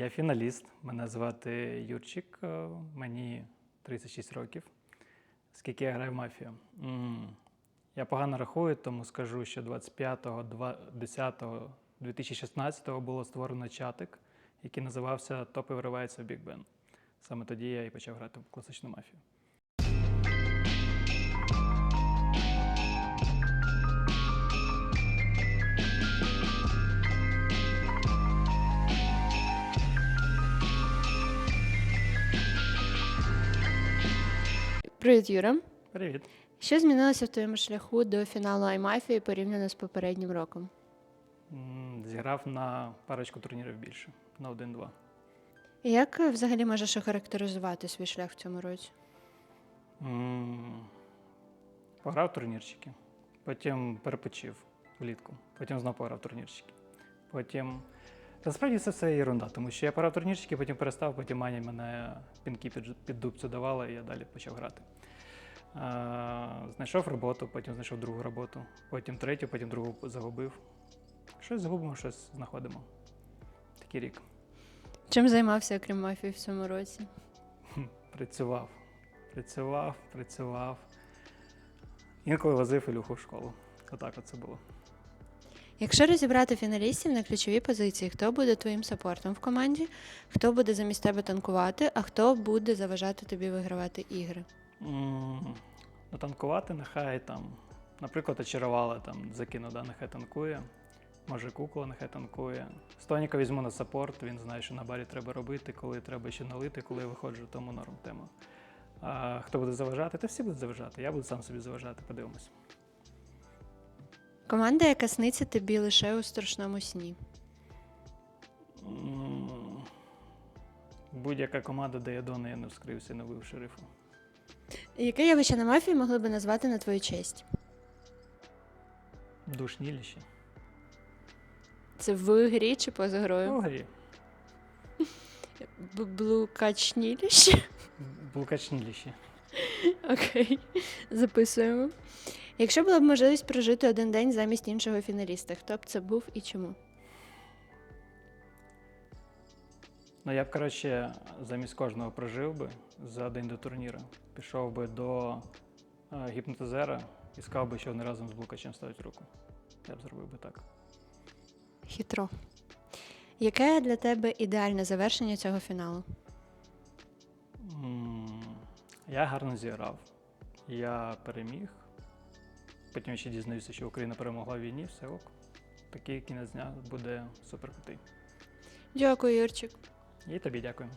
Я фіналіст. Мене звати Юрчик. е, Мені 36 років. Скільки я граю в мафію? Я погано рахую, тому скажу, що 25 10 2016 було створено чатик, який називався Топи вривається в Біг Бен. Саме тоді я і почав грати в класичну мафію. Привіт, Юра. Привіт! Що змінилося в твоєму шляху до фіналу iMafia порівняно з попереднім роком? Зіграв на парочку турнірів більше, на 1-2. І як взагалі можеш охарактеризувати свій шлях в цьому році? Пограв турнірчики, потім перепочив влітку, потім знову пограв турнірчики. Потім. Насправді це все ерунда, тому що я пограв в турнірчики, потім перестав, потім Маня мене пінки під, під дубцю давала, і я далі почав грати. А, знайшов роботу, потім знайшов другу роботу, потім третю, потім другу загубив. Щось загубимо, щось знаходимо. Такий рік. Чим займався, окрім мафії в цьому році? Працював, працював, працював. Інколи возив Ілюху в школу. Отак от це було. Якщо розібрати фіналістів на ключові позиції, хто буде твоїм саппортом в команді, хто буде замість тебе танкувати, а хто буде заважати тобі вигравати ігри? М, Натанкувати нехай там, наприклад, очарували там закину, да, нехай танкує. Може, кукла нехай танкує. Стоніка візьму на саппорт, він знає, що на барі треба робити, коли треба ще налити, коли я виходжу, тому норм тема. А хто буде заважати? Та всі будуть заважати. Я буду сам собі заважати, подивимось. Команда, яка сниться тобі лише у страшному сні. М, Будь-яка команда, де я дони, я не вскрився не вбив шерифа. Яке явище на мафії могли би назвати на твою честь? Душніліші. Це в грі чи поза грою? У грі. Блукачніліще? Блукачніліші. Окей, записуємо. Якщо була б можливість прожити один день замість іншого фіналіста, хто б це був і чому? Ну, я б, коротше, замість кожного прожив би за день до турніру. Пішов би до е, гіпнотизера і сказав би, що вони разом з Блукачем ставить руку. Я б зробив би так. Хитро. Яке для тебе ідеальне завершення цього фіналу? М, Я гарно зіграв. Я переміг. Потім ще дізнаюся, що Україна перемогла в війні, все ок. Такий кінець дня буде супер крутий. Дякую, Юрчик. І тобі дякую.